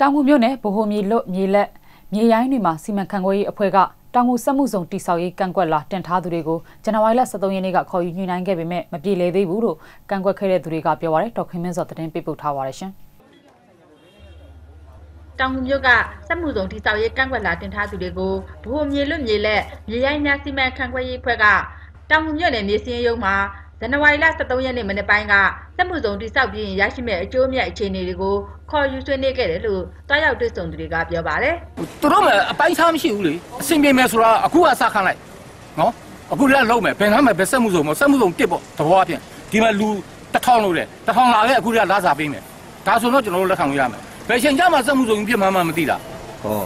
တောင်ငူမြို့နယ်ဗဟိုမြေလွတ်မြေလက်မြေရိုင်းတွေမှာစီမံခန့်ခွဲရေးအဖွဲ့ကတောင်ငူစက်မှုဆောင်တိဆောက်ရေးကန့်ကွက်လာတင်ထားသူတွေကိုဇန်နဝါရီလ23ရက်နေ့ကခေါ်ယူညှိနှိုင်းခဲ့ပေမဲ့မပြေလည်သေးဘူးလို့ကန့်ကွက်ခဲ့တဲ့သူတွေကပြောပါရယ်ဒေါက်ခင်မင်းစောသတင်းပေးပို့ထားပါရရှင်တောင်ငူမြို့ကစက်မှုဆောင်တိဆောက်ရေးကန့်ကွက်လာတင်ထားသူတွေကိုဗဟိုမြေလွတ်မြေလက်မြေရိုင်းများစီမံခန့်ခွဲရေးအဖွဲ့ကတောင်ငူမြို့နယ်မြေစင်းရုံမှာ ဇန်နဝါရီလ23ရက်နေ့မနေ့ပိုင်းကစက်မှုဇုံတိဆောက်ပြီးရရှိမဲ့အကျိုးအမြတ်အခြေအနေတွေကိုခေါ်ယူဆွေးနွေးခဲ့တယ်လို့တွားရောက်တွေ့ဆုံသူတွေကပြောပါတယ်။သူတို့မှအပိုင်းခြားမရှိဘူးလေ။အဆင်ပြေမယ်ဆိုတာအခုကစခန်းလိုက်။နော်။အခုလည်းလုံးမယ်။ဘယ်နှမ်းမယ်ဘယ်စက်မှုဇုံမစက်မှုဇုံတစ်ပေါ့သဘောအပြင်ဒီမှာလူတစ်ထောင်လို့လေတစ်ထောင်လာခဲ့အခုကလာစားပေးမယ်။ဒါဆိုတော့ကျွန်တော်တို့လက်ခံလို့ရမယ်။ဘယ်ချိန်ကျမှစက်မှုဇုံပြစ်မှမှမသိတာ။ဟော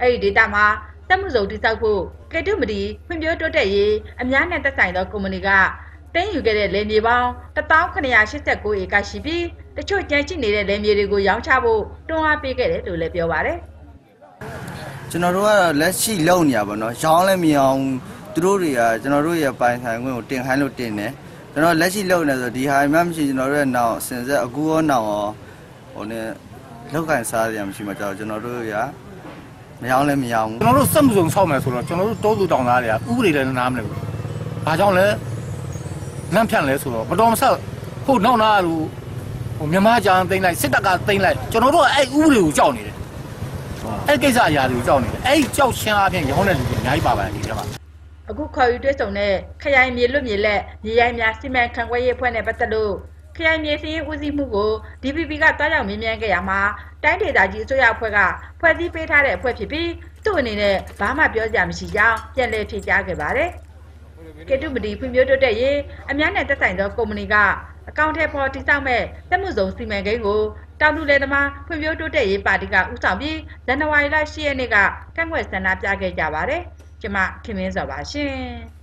အဲ့ဒီဒေတာမှာစက်မှုဇုံတိဆောက်ဖို့ကေတုမတီဖွံ့ဖြိုးတိုးတက်ရေးအများနဲ့သက်ဆိုင်သောကုမ္ပဏီက တင်းယူခဲ့တဲ့လယ်မြေပေါင်း1989ဧကရှိပြီးတချို့ကျန်ရှိနေတဲ့လယ်မြေတွေကိုရောင်းချဖို့တွန်းအားပေးခဲ့တယ်လို့လည်းပြောပါတယ်ကျွန်တော်တို့ကတော့လက်ရှိလုံနေရပါတော့ရောင်းလည်းမရောင်းသူတို့တွေကကျွန်တော်တို့ရဲ့ပိုင်ဆိုင်ခွင့်ကိုတင်ခိုင်းလို့တင်တယ်ကျွန်တော်လက်ရှိလုံနေဆိုဒီဟာမှမရှိကျွန်တော်တို့ရဲ့နောက်စင်ဆက်အကူရောနောက်ရောဟိုနဲ့လောက်ကန်စားရမရှိမှကြောက်ကျွန်တော်တို့ရမရောင်းလည်းမရောင်းကျွန်တော်တို့စက်မှုစုံဆောက်မယ်ဆိုတော့ကျွန်တော်တို့တောသူတောင်သားတွေကဥပဒေလည်းနားမလဲဘူး။ဘာကြောင့်လဲ လမ်းဖြန့်လဲဆိုတော့မတော်မဆဟုတ်နောက်နာလူဟိုမြန်မာကြံသိမ့်လိုက်စစ်တပ်ကသိမ့်လိုက်ကျွန်တော်တို့အဲ့ဥပဒေကိုကြောက်နေတယ်အဲ့ကိစ္စအရာတွေကိုကြောက်နေတယ်အဲ့ကြောက်ချင်းအပြင်ရောင်းတဲ့လူတွေအများကြီးပါပါတယ်ဒီထဲမှာအခုခေါ်ယူတွေ့ဆုံတဲ့ခရိုင်မြေလွတ်မြေလက်မြေရိုင်းများစီမံခန့်ခွဲရေးအဖွဲ့နဲ့ပတ်သက်လို့ခရိုင်မြေစည်းဦးစီးမှုကို DPP ကတွားရောက်မြင်မြန်ခဲ့ရမှာတိုင်းဒေသကြီးအစိုးရအဖွဲ့ကဖွဲ့စည်းပေးထားတဲ့အဖွဲ့ဖြစ်ပြီးသူ့အနေနဲ့ဘာမှပြောစရာမရှိကြောင်းပြန်လည်ဖြေကြားခဲ့ပါတယ်။ ကေတုမတီဖွံ့ဖြိုးတိုးတက်ရေးအများနဲ့သက်ဆိုင်သောကုမ္ပဏီကအကောင့်ထဲပေါ်တိစောက်မဲ့တက်မှုစုံစီမံကိန်းကိုတောင်သူလယ်သမားဖွံ့ဖြိုးတိုးတက်ရေးပါတီကဦးဆောင်ပြီးဇန်နဝါရီလ10ရက်နေ့ကကန့်ကွက်ဆန္ဒပြခဲ့ကြပါတယ်။ကျမခင်မင်းစောပါရှင်။